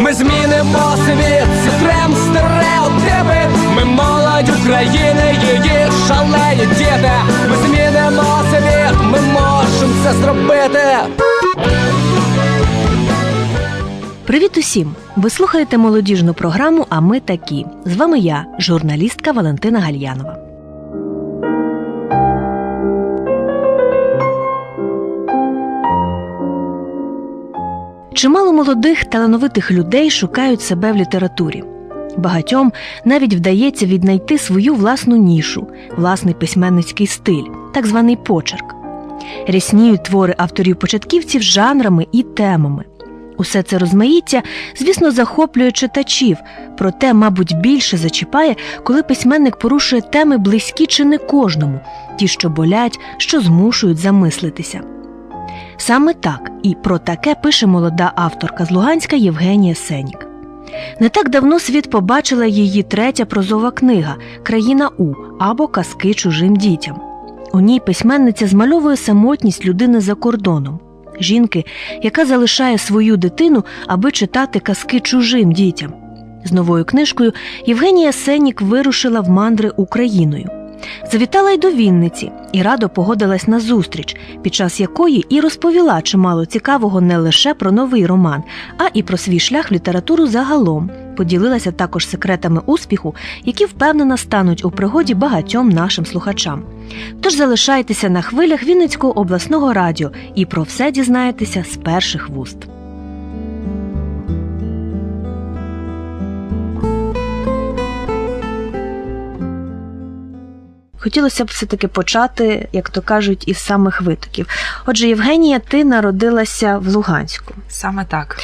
Ми змінимо світ, зітрем стереотипи. Ми молодь України, її шалені діти. Ми змінимо світ, ми можемо це зробити. Привіт усім! Ви слухаєте молодіжну програму А ми такі. З вами я, журналістка Валентина Гальянова. Чимало молодих талановитих людей шукають себе в літературі. Багатьом навіть вдається віднайти свою власну нішу, власний письменницький стиль, так званий почерк. Рясніють твори авторів-початківців жанрами і темами. Усе це розмаїття, звісно, захоплює читачів, проте, мабуть, більше зачіпає, коли письменник порушує теми близькі чи не кожному, ті, що болять, що змушують замислитися. Саме так і про таке пише молода авторка з Луганська Євгенія Сенік. Не так давно світ побачила її третя прозова книга Країна У або Казки чужим дітям. У ній письменниця змальовує самотність людини за кордоном, жінки, яка залишає свою дитину, аби читати казки чужим дітям. З новою книжкою Євгенія Сенік вирушила в мандри Україною. Завітала й до Вінниці і радо погодилась на зустріч, під час якої і розповіла чимало цікавого не лише про новий роман, а і про свій шлях в літературу загалом. Поділилася також секретами успіху, які впевнена стануть у пригоді багатьом нашим слухачам. Тож залишайтеся на хвилях Вінницького обласного радіо і про все дізнаєтеся з перших вуст. Хотілося б все-таки почати, як то кажуть, із самих витоків. Отже, Євгенія, ти народилася в Луганську. Саме так.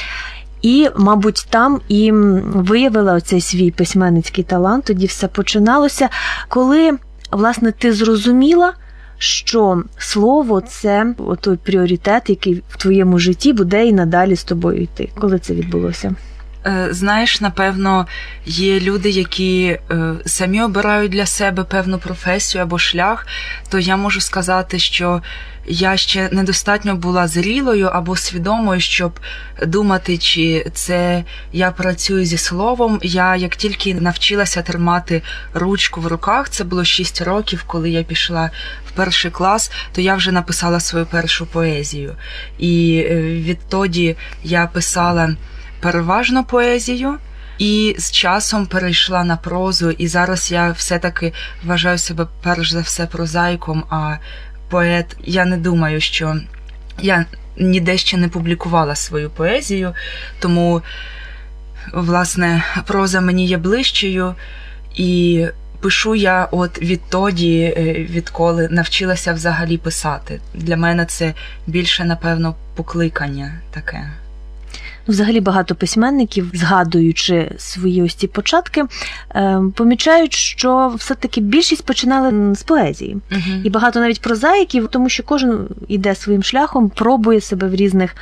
І, мабуть, там і виявила оцей свій письменницький талант. Тоді все починалося, коли власне ти зрозуміла, що слово це той пріоритет, який в твоєму житті буде і надалі з тобою йти. Коли це відбулося? Е, Знаєш, напевно, є люди, які е, самі обирають для себе певну професію або шлях, то я можу сказати, що я ще недостатньо була зрілою або свідомою, щоб думати, чи це я працюю зі словом. Я як тільки навчилася тримати ручку в руках, це було 6 років, коли я пішла в перший клас, то я вже написала свою першу поезію. І е, відтоді я писала переважно поезію. І з часом перейшла на прозу, і зараз я все-таки вважаю себе перш за все прозаїком, а поет. Я не думаю, що я ніде ще не публікувала свою поезію, тому, власне, проза мені є ближчою, і пишу я от відтоді, е, відколи навчилася взагалі писати. Для мене це більше, напевно, покликання таке. Ну, взагалі багато письменників, згадуючи свої ось ці початки, е, помічають, що все-таки більшість починали з поезії. Угу. І багато навіть прозаїків, тому що кожен іде своїм шляхом, пробує себе в різних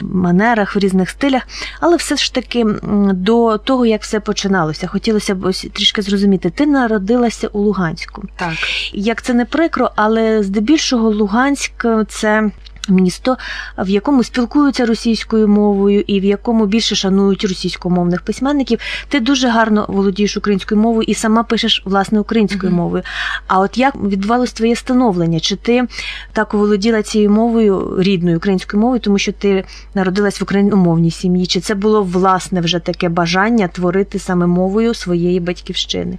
манерах, в різних стилях. Але все ж таки до того, як все починалося, хотілося б ось трішки зрозуміти. Ти народилася у Луганську. Так. Як це не прикро, але здебільшого Луганськ це. Місто, в якому спілкуються російською мовою і в якому більше шанують російськомовних письменників, ти дуже гарно володієш українською мовою і сама пишеш власне українською Мгм. мовою. А от як відбувалось твоє становлення? Чи ти так володіла цією мовою рідною українською мовою, тому що ти народилась в україномовній сім'ї? Чи це було власне вже таке бажання творити саме мовою своєї батьківщини?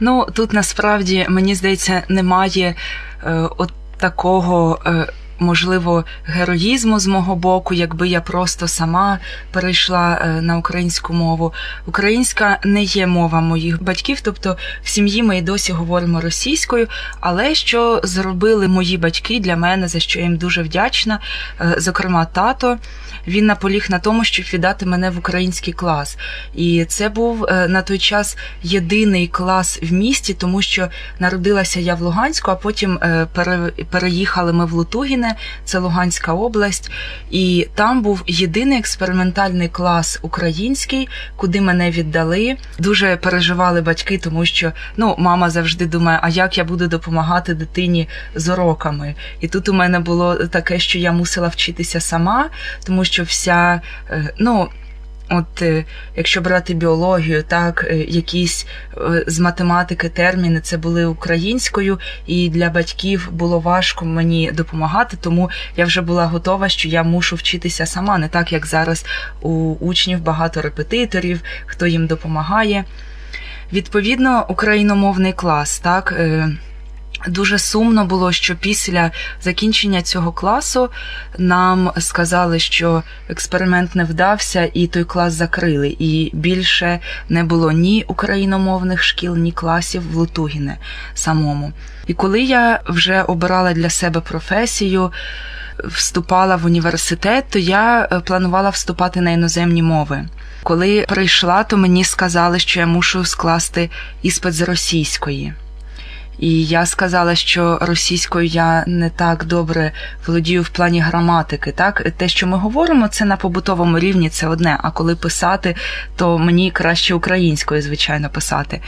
Ну тут насправді мені здається немає е, от такого. Е, Можливо, героїзму з мого боку, якби я просто сама перейшла е, на українську мову. Українська не є мова моїх батьків, тобто в сім'ї ми і досі говоримо російською. Але що зробили мої батьки для мене, за що я їм дуже вдячна, е, зокрема, тато. Він наполіг на тому, щоб віддати мене в український клас. І це був е, на той час єдиний клас в місті, тому що народилася я в Луганську, а потім е, переїхали ми в Лутугіне, це Луганська область. І там був єдиний експериментальний клас український, куди мене віддали. Дуже переживали батьки, тому що ну, мама завжди думає, а як я буду допомагати дитині з уроками. І тут у мене було таке, що я мусила вчитися сама, тому що вся, е, ну. От е, якщо брати біологію, так е, якісь з математики терміни це були українською, і для батьків було важко мені допомагати, тому я вже була готова, що я мушу вчитися сама, не так як зараз у учнів багато репетиторів, хто їм допомагає. Відповідно, україномовний клас, так. Дуже сумно було, що після закінчення цього класу нам сказали, що експеримент не вдався, і той клас закрили. І більше не було ні україномовних шкіл, ні класів в Лутугіне самому. І коли я вже обирала для себе професію, вступала в університет, то я е, планувала вступати на іноземні мови. Коли прийшла, то мені сказали, що я мушу скласти іспит з російської. І я сказала, що російською я не так добре володію в плані граматики. Так, те, що ми говоримо, це на побутовому рівні, це одне. А коли писати, то мені краще українською, звичайно, писати.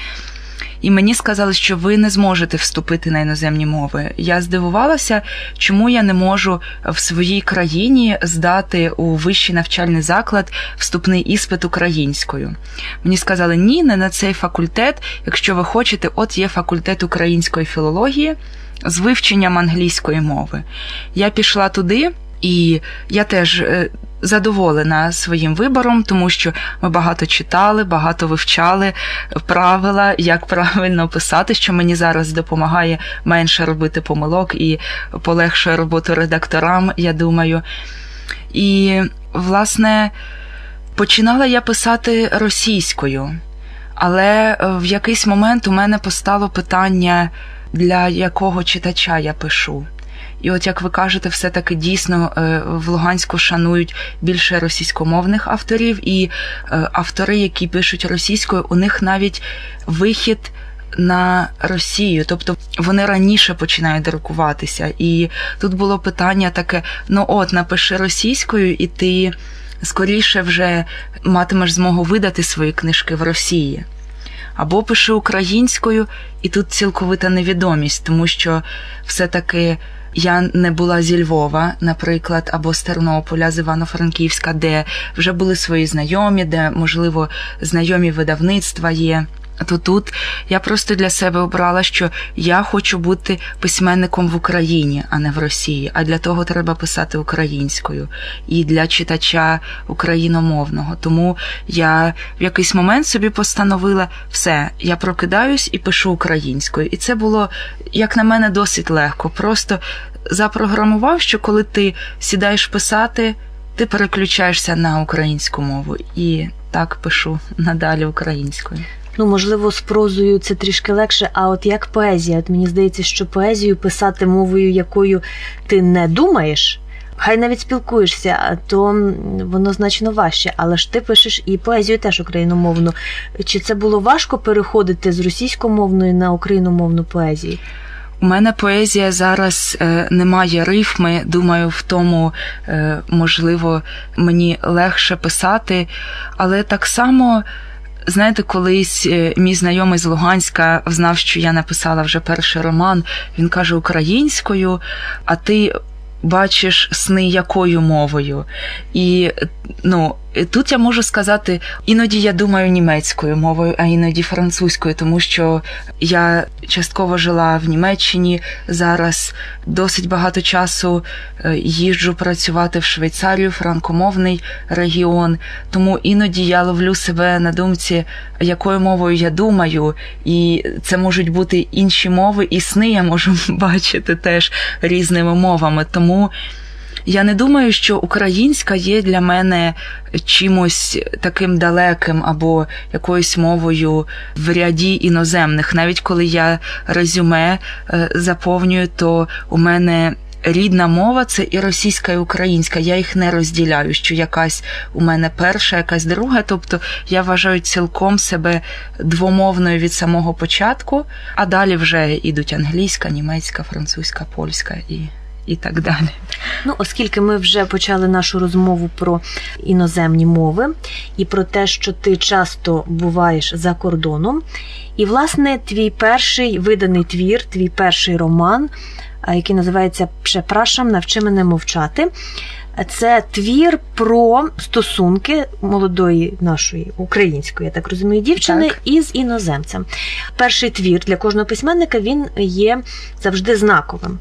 І мені сказали, що ви не зможете вступити на іноземні мови. Я здивувалася, чому я не можу в своїй країні здати у вищий навчальний заклад вступний іспит українською. Мені сказали, ні, не на цей факультет. Якщо ви хочете, от є факультет української філології з вивченням англійської мови. Я пішла туди. І я теж е, задоволена своїм вибором, тому що ми багато читали, багато вивчали правила, як правильно писати, що мені зараз допомагає менше робити помилок і полегшує роботу редакторам, я думаю. І, власне, починала я писати російською, але е, в якийсь момент у мене постало питання, для якого читача я пишу. І от як ви кажете, все-таки дійсно е, в Луганську шанують більше російськомовних авторів, і е, автори, які пишуть російською, у них навіть вихід. На Росію, тобто вони раніше починають друкуватися. І тут було питання таке: ну от, напиши російською, і ти скоріше вже матимеш змогу видати свої книжки в Росії. Або пиши українською, і тут цілковита невідомість, тому що все-таки я не була зі Львова, наприклад, або з Тернополя, з Івано-Франківська, де вже були свої знайомі, де, можливо, знайомі видавництва є. То тут я просто для себе обрала, що я хочу бути письменником в Україні, а не в Росії. А для того треба писати українською і для читача україномовного. Тому я в якийсь момент собі постановила все, я прокидаюсь і пишу українською. І це було, як на мене, досить легко. Просто запрограмував, що коли ти сідаєш писати, ти переключаєшся на українську мову. І так пишу надалі українською. Ну, можливо, з прозою це трішки легше, а от як поезія? От мені здається, що поезію писати мовою, якою ти не думаєш, хай навіть спілкуєшся, то воно значно важче. Але ж ти пишеш і поезію теж україномовну. Чи це було важко переходити з російськомовної на україномовну поезію? У мене поезія зараз е, немає рифми. Думаю, в тому е, можливо мені легше писати, але так само. Знаєте, колись е, мій знайомий з Луганська знав, що я написала вже перший роман. Він каже українською, а ти бачиш сни якою мовою. І ну, тут я можу сказати, іноді я думаю німецькою мовою, а іноді французькою, тому що я частково жила в Німеччині. Зараз досить багато часу е, їжджу працювати в Швейцарію, франкомовний регіон. Тому іноді я ловлю себе на думці, якою мовою я думаю, і це можуть бути інші мови, і сни я можу бачити теж різними мовами. Тому я не думаю, що українська є для мене чимось таким далеким або якоюсь мовою в ряді іноземних. Навіть коли я резюме е, заповнюю, то у мене. Рідна мова це і російська, і українська. Я їх не розділяю, що якась у мене перша, якась друга. Тобто я вважаю цілком себе двомовною від самого початку, а далі вже йдуть англійська, німецька, французька, польська і, і так далі. Ну, оскільки ми вже почали нашу розмову про іноземні мови і про те, що ти часто буваєш за кордоном, і, власне, твій перший виданий твір, твій перший роман, який називається Препрашам, навчи мене мовчати. Це твір про стосунки молодої нашої української, я так розумію, дівчини Так. із іноземцем. Перший твір для кожного письменника він є завжди знаковим.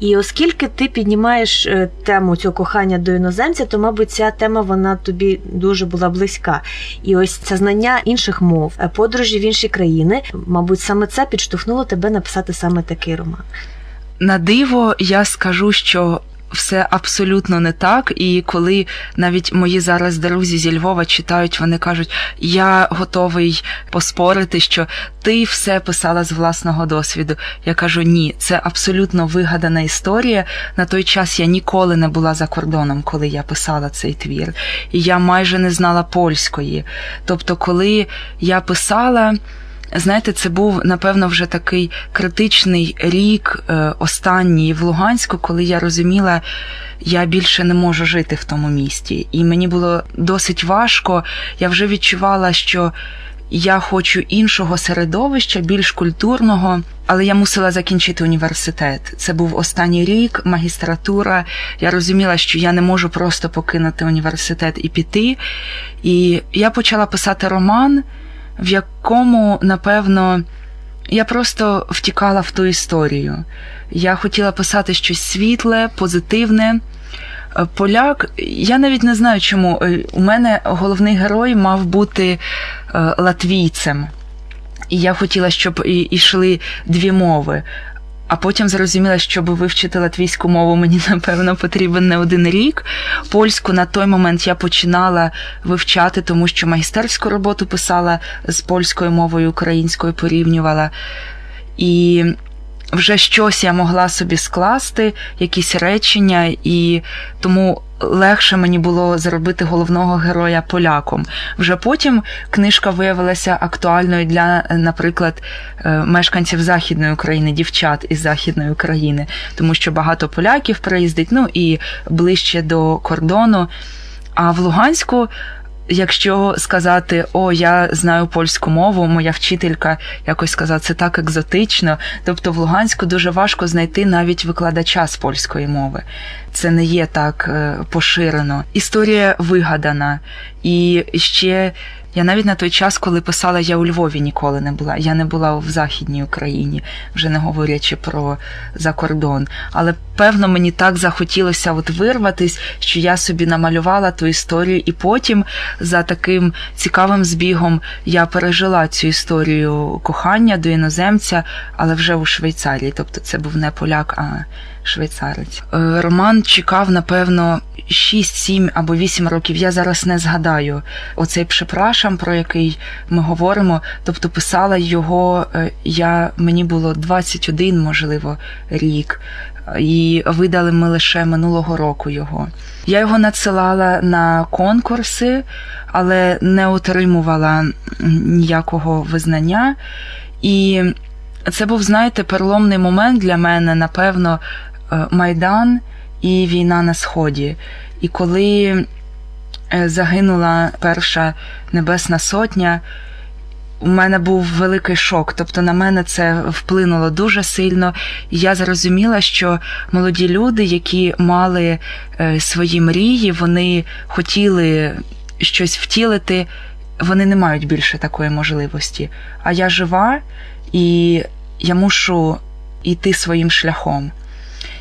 І оскільки ти піднімаєш е, тему цього кохання до іноземця, то, мабуть, ця тема вона тобі дуже була близька. І ось це знання інших мов, е, подорожі в інші країни, мабуть, саме це підштовхнуло тебе написати саме такий роман. На диво я скажу, що все абсолютно не так. І коли навіть мої зараз друзі зі Львова читають, вони кажуть: я готовий поспорити, що ти все писала з власного досвіду. Я кажу, ні, це абсолютно вигадана історія. На той час я ніколи не була за кордоном, коли я писала цей твір. І я майже не знала польської. Тобто, коли я писала. Знаєте, це був напевно вже такий критичний рік е, останній в Луганську, коли я розуміла, я більше не можу жити в тому місті. І мені було досить важко. Я вже відчувала, що я хочу іншого середовища, більш культурного. Але я мусила закінчити університет. Це був останній рік, магістратура. Я розуміла, що я не можу просто покинути університет і піти. І я почала писати роман в якому, напевно, я просто втікала в ту історію. Я хотіла писати щось світле, позитивне. Е, Поляк, я навіть не знаю чому. Е, У мене головний герой мав бути е, латвійцем. І я хотіла, щоб і- ішли дві мови. А потім зрозуміла, щоб вивчити латвійську мову, мені напевно потрібен не один рік. Польську на той момент я починала вивчати, тому що майстерську роботу писала з польською мовою, українською порівнювала. І вже щось я могла собі скласти, якісь речення, і тому легше мені було зробити головного героя поляком. Вже потім книжка виявилася актуальною для, наприклад, е, мешканців Західної України, дівчат із Західної України, тому що багато поляків приїздить, ну і ближче до кордону. А в Луганську. Якщо сказати, о, я знаю польську мову, моя вчителька якось сказала, це так екзотично. Тобто в Луганську дуже важко знайти навіть викладача з польської мови. Це не є так е, поширено. Історія вигадана. І ще я навіть на той час, коли писала, я у Львові ніколи не була. Я не була в Західній Україні, вже не говорячи про закордон. Але певно мені так захотілося от вирватись, що я собі намалювала ту історію, і потім за таким цікавим збігом я пережила цю історію кохання до іноземця, але вже у Швейцарії. Тобто це був не поляк, а швейцарець. Е, Роман чекав, напевно, 6, 7 або 8 років. Я зараз не згадаю оцей пшепрашам, про який ми говоримо. Тобто писала його е, я, мені було 21, можливо, рік. І видали ми лише минулого року його. Я його надсилала на конкурси, але не отримувала ніякого визнання. І це був, знаєте, переломний момент для мене, напевно, Майдан і війна на Сході. І коли е, загинула перша Небесна Сотня, у мене був великий шок. Тобто на мене це вплинуло дуже сильно. І я зрозуміла, що молоді люди, які мали е, свої мрії, вони хотіли щось втілити, вони не мають більше такої можливості. А я жива і я мушу йти своїм шляхом.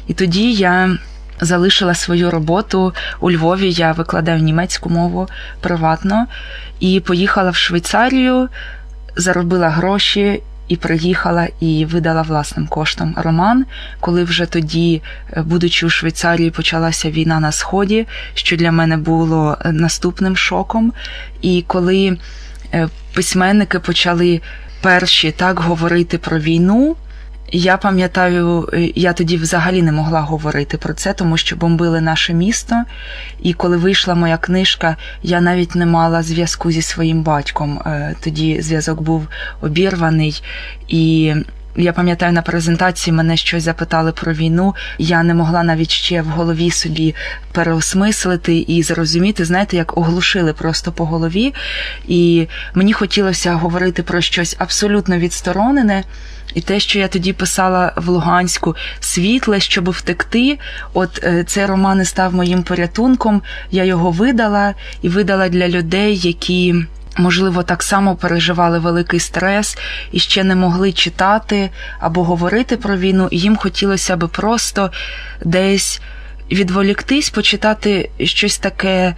І тоді я залишила свою роботу у Львові. Я викладаю німецьку мову приватно і поїхала в Швейцарію, заробила гроші. І приїхала і видала власним коштом роман, коли вже тоді, е, будучи у Швейцарії, почалася війна на сході, що для мене було е, наступним шоком. І коли е, письменники почали перші так говорити про війну. Я пам'ятаю, е, я тоді взагалі не могла говорити про це, тому що бомбили наше місто. І коли вийшла моя книжка, я навіть не мала зв'язку зі своїм батьком. Е, Тоді зв'язок був обірваний. І Я пам'ятаю на презентації мене щось запитали про війну. Я не могла навіть ще в голові собі переосмислити і зрозуміти, знаєте, як оглушили просто по голові. І мені хотілося говорити про щось абсолютно відсторонене. І те, що я тоді писала в Луганську, світле, щоб втекти. От е, цей роман і став моїм порятунком. Я його видала і видала для людей, які. Можливо, так само переживали великий стрес і ще не могли читати або говорити про війну, і їм хотілося би просто десь відволіктись, почитати щось таке,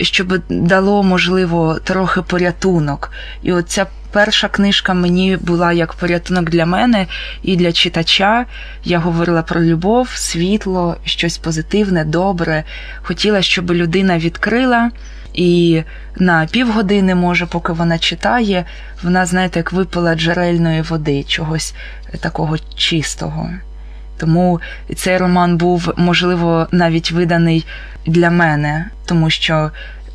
щоб дало, можливо, трохи порятунок. І от ця перша книжка мені була як порятунок для мене і для читача. Я говорила про любов, світло, щось позитивне, добре. Хотіла, щоб людина відкрила. І на півгодини, може, поки вона читає, вона, знаєте, як випила джерельної води, чогось такого чистого. Тому цей роман був, можливо, навіть виданий для мене, тому що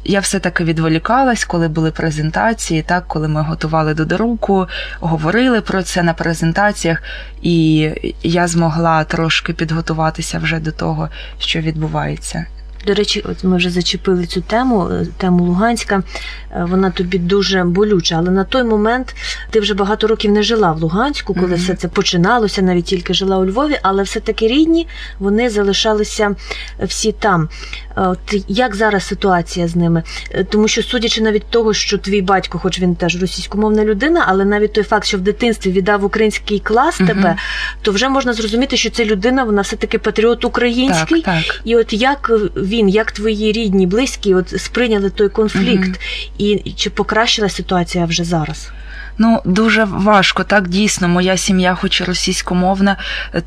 я все-таки відволікалась, коли були презентації, так, коли ми готували до доруку, говорили про це на презентаціях, і я змогла трошки підготуватися вже до того, що відбувається. До речі, от ми вже зачепили цю тему, е, тему Луганська. Е, Вона тобі дуже болюча, але на той момент ти вже багато років не жила в Луганську, коли Мгм. все це починалося, навіть тільки жила у Львові, але все-таки рідні вони залишалися всі там. Е, От як зараз ситуація з ними? Е, Тому що, судячи навіть того, що твій батько, хоч він теж російськомовна людина, але навіть той факт, що в дитинстві віддав український клас Мгм. тебе, то вже можна зрозуміти, що ця людина, вона все-таки патріот український. Так, так. І от як він, як твої рідні, близькі, от сприйняли той конфлікт, Мгм. і чи покращила ситуація вже зараз? Ну, дуже важко, так дійсно. Моя сім'я, хоч російськомовна,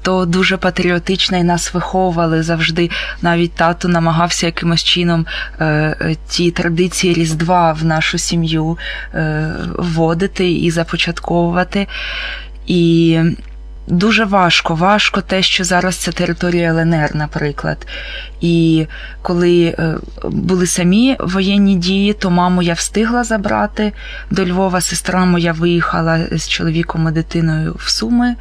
то дуже патріотична і нас виховували завжди. Навіть тато намагався якимось чином е, е, ті традиції Різдва в нашу сім'ю е, вводити і започатковувати. І дуже важко, важко те, що зараз це територія ЛНР, наприклад. І коли е, були самі воєнні дії, то маму я встигла забрати до Львова. Сестра моя виїхала з чоловіком і дитиною в Суми.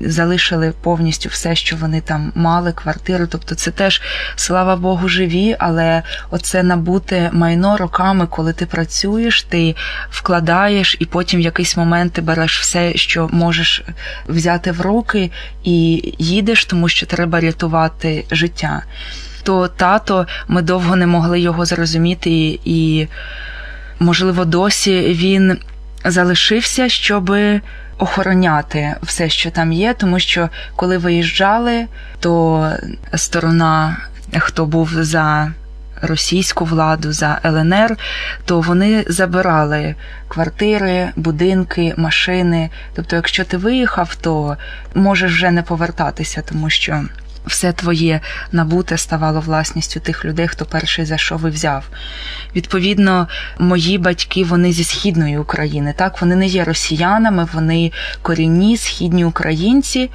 Залишили повністю все, що вони там мали, квартиру. Тобто, це теж, слава Богу, живі, але оце набуте майно роками, коли ти працюєш, ти вкладаєш, і потім в якийсь момент ти береш все, що можеш взяти в руки, і їдеш, тому що треба рятувати життя. То тато, ми довго не могли його зрозуміти, і, можливо, досі він залишився, щоби охороняти все, що там є, тому що коли виїжджали, то сторона, хто був за російську владу, за ЛНР, то вони забирали квартири, будинки, машини. Тобто, якщо ти виїхав, то можеш вже не повертатися, тому що. Все твоє набуте ставало власністю тих людей, хто перший зайшов і взяв. Відповідно, мої батьки вони зі східної України. Так, вони не є росіянами, вони корінні східні українці.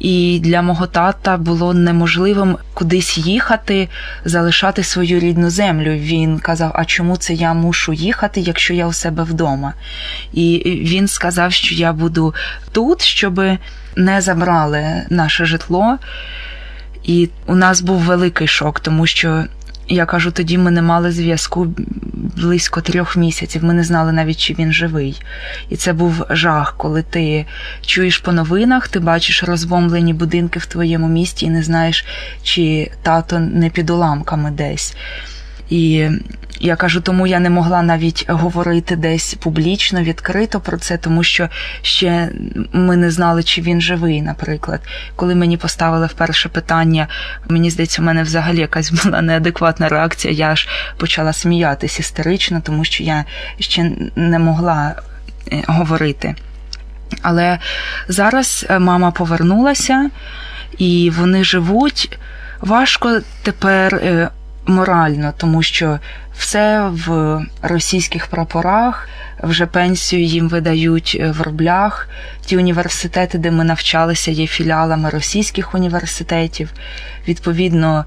І для мого тата було неможливим кудись їхати, залишати свою рідну землю. Він казав: А чому це я мушу їхати, якщо я у себе вдома? І він сказав, що я буду тут, щоб не забрали наше житло. І у нас був великий шок, тому що я кажу, тоді ми не мали зв'язку близько трьох місяців. Ми не знали навіть, чи він живий. І це був жах, коли ти чуєш по новинах, ти бачиш розбомблені будинки в твоєму місті і не знаєш, чи тато не під уламками десь. І я кажу, тому я не могла навіть говорити десь публічно, відкрито про це, тому що ще ми не знали, чи він живий, наприклад. Коли мені поставили вперше питання, мені здається, у мене взагалі якась була неадекватна реакція. Я аж почала сміятися істерично, тому що я ще не могла е, говорити. Але зараз е, мама повернулася, і вони живуть. Важко тепер е, морально, тому що все в російських прапорах, вже пенсію їм видають е, в рублях. Ті університети, де ми навчалися, є філіалами російських університетів. Відповідно,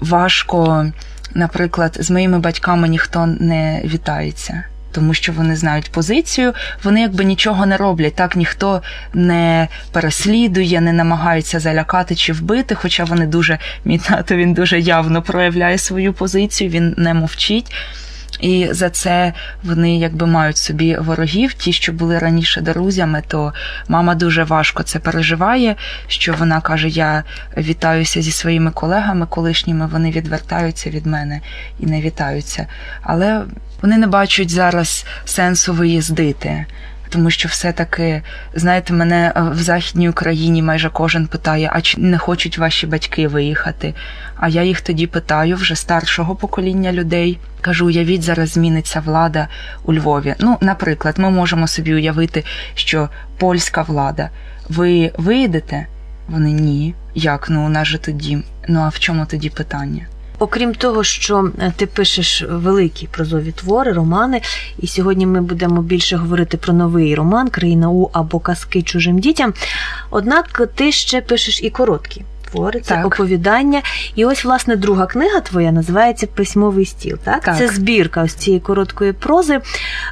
важко, наприклад, з моїми батьками ніхто не вітається. Тому що вони знають позицію, вони якби нічого не роблять. Так ніхто не переслідує, не намагається залякати чи вбити. Хоча вони дуже мій він дуже явно проявляє свою позицію, він не мовчить. І за це вони якби мають собі ворогів. Ті, що були раніше друзями, то мама дуже важко це переживає. Що вона каже: Я вітаюся зі своїми колегами колишніми, вони відвертаються від мене і не вітаються. Але вони не бачать зараз сенсу виїздити. Тому що все-таки, знаєте, мене е, в Західній Україні майже кожен питає, а чи не хочуть ваші батьки виїхати? А я їх тоді питаю вже старшого покоління людей. Кажу, уявіть, зараз зміниться влада у Львові. Ну, наприклад, ми можемо собі уявити, що польська влада. Ви виїдете? Вони ні. Як? Ну у нас же тоді. Ну а в чому тоді питання? Окрім того, що е, ти пишеш великі прозові твори, романи, і сьогодні ми будемо більше говорити про новий роман Країна У або казки чужим дітям. Однак ти ще пишеш і короткі твори, це Так. оповідання. І ось, власне, друга книга твоя називається Письмовий стіл. Так? Так. Це збірка ось цієї короткої прози.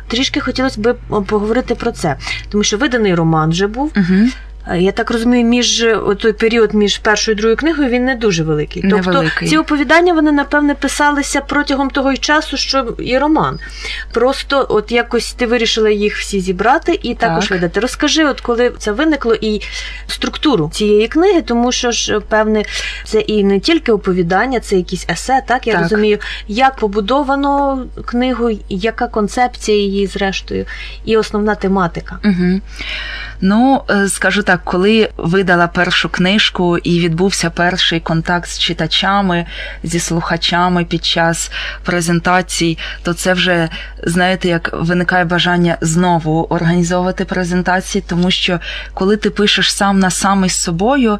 Трішки хотілося б поговорити про це, тому що виданий роман вже був. Угу. Е, Я так розумію, між е, той період між першою і другою книгою він не дуже великий. Тобто Невеликий. ці оповідання вони напевне писалися протягом того й часу, що і роман. Просто от якось ти вирішила їх всі зібрати і також Так. видати. Розкажи, от коли це виникло, і структуру цієї книги, тому що ж певне, це і не тільки оповідання, це якісь есе, так я Так. розумію, як побудовано книгу, яка концепція її, зрештою, і основна тематика. Угу. Ну, е, скажу так, коли видала першу книжку і відбувся перший контакт з читачами, зі слухачами під час презентацій, то це вже, знаєте, як виникає бажання знову організовувати презентації, тому що коли ти пишеш сам на сам із собою,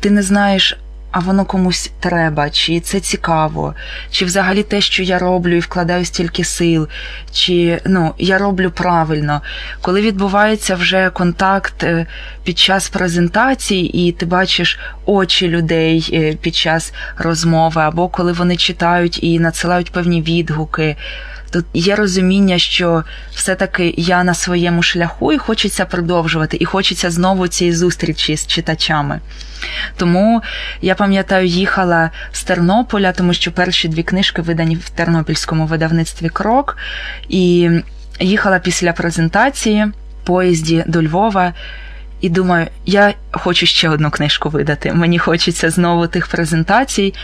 ти не знаєш. А воно комусь треба, чи це цікаво, чи взагалі те, що я роблю і вкладаю стільки сил, чи ну я роблю правильно. Коли відбувається вже контакт е, під час презентації, і ти бачиш очі людей е, під час розмови, або коли вони читають і надсилають певні відгуки. Тут є розуміння, що все-таки я на своєму шляху і хочеться продовжувати, і хочеться знову цієї зустрічі з читачами. Тому я пам'ятаю, їхала з Тернополя, тому що перші дві книжки видані в тернопільському видавництві Крок. І їхала після презентації в поїзді до Львова. І думаю, я хочу ще одну книжку видати. Мені хочеться знову тих презентацій.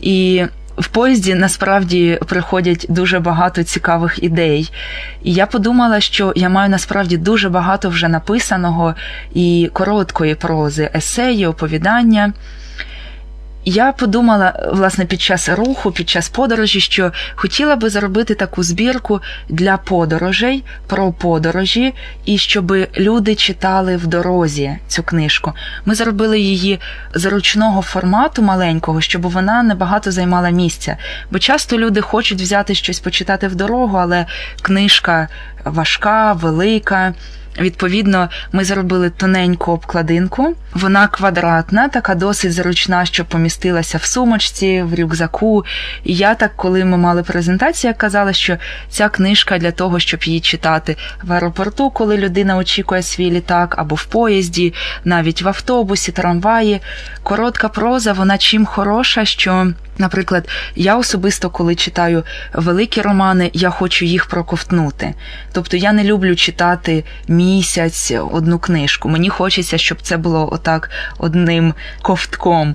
І в поїзді насправді приходять дуже багато цікавих ідей. І я подумала, що я маю насправді дуже багато вже написаного і короткої прози, есеї, оповідання. Я подумала, власне, під час руху, під час подорожі, що хотіла би зробити таку збірку для подорожей, про подорожі, і щоб люди читали в дорозі цю книжку. Ми зробили її зручного формату маленького, щоб вона небагато займала місця. Бо часто люди хочуть взяти щось почитати в дорогу, але книжка важка, велика. Відповідно, ми зробили тоненьку обкладинку. Вона квадратна, така досить зручна, щоб помістилася в сумочці, в рюкзаку. І я так, коли ми мали презентацію, казала, що ця книжка для того, щоб її читати в аеропорту, коли людина очікує свій літак, або в поїзді, навіть в автобусі, трамваї. Коротка проза, вона чим хороша, що. Наприклад, я особисто, коли читаю великі романи, я хочу їх проковтнути. Тобто я не люблю читати місяць одну книжку. Мені хочеться, щоб це було отак одним ковтком.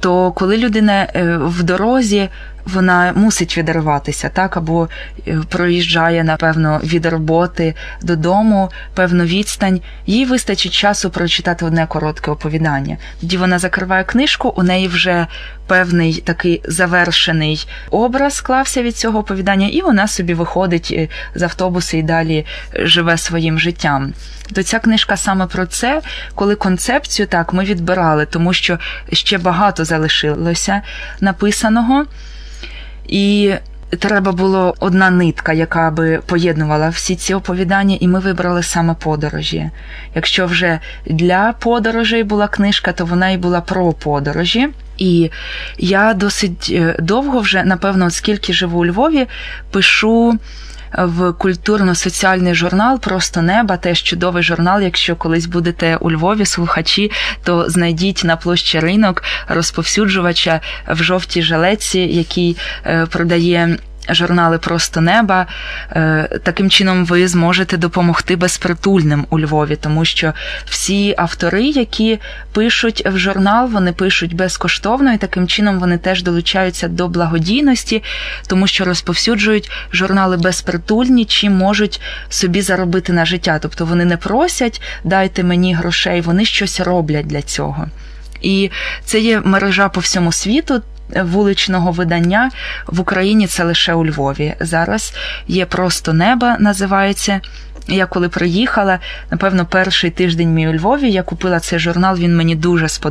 То коли людина е, в дорозі, вона мусить відриватися, так або е, проїжджає, напевно, від роботи додому певну відстань, їй вистачить часу прочитати одне коротке оповідання. Тоді вона закриває книжку, у неї вже певний такий завершений образ склався від цього оповідання, і вона собі виходить е, з автобуса і далі живе своїм життям. То ця книжка саме про це, коли концепцію так ми відбирали, тому що ще багато залишилося написаного. І треба було одна нитка, яка би поєднувала всі ці оповідання, і ми вибрали саме подорожі. Якщо вже для подорожей була книжка, то вона і була про подорожі. І я досить е, довго вже, напевно, оскільки живу у Львові, пишу в культурно-соціальний журнал Просто неба, теж чудовий журнал. Якщо колись будете у Львові, слухачі, то знайдіть на площі ринок розповсюджувача в жовтій жилеці, який е, продає. Журнали Просто неба Е, таким чином ви зможете допомогти безпритульним у Львові, тому що всі автори, які пишуть в журнал, вони пишуть безкоштовно, і таким чином вони теж долучаються до благодійності, тому що розповсюджують журнали безпритульні, чи можуть собі заробити на життя. Тобто вони не просять дайте мені грошей, вони щось роблять для цього. І це є мережа по всьому світу. Вуличного видання в Україні це лише у Львові. Зараз є просто неба, називається. Я коли приїхала, напевно, перший тиждень мій у Львові, я купила цей журнал, він мені дуже сподобався.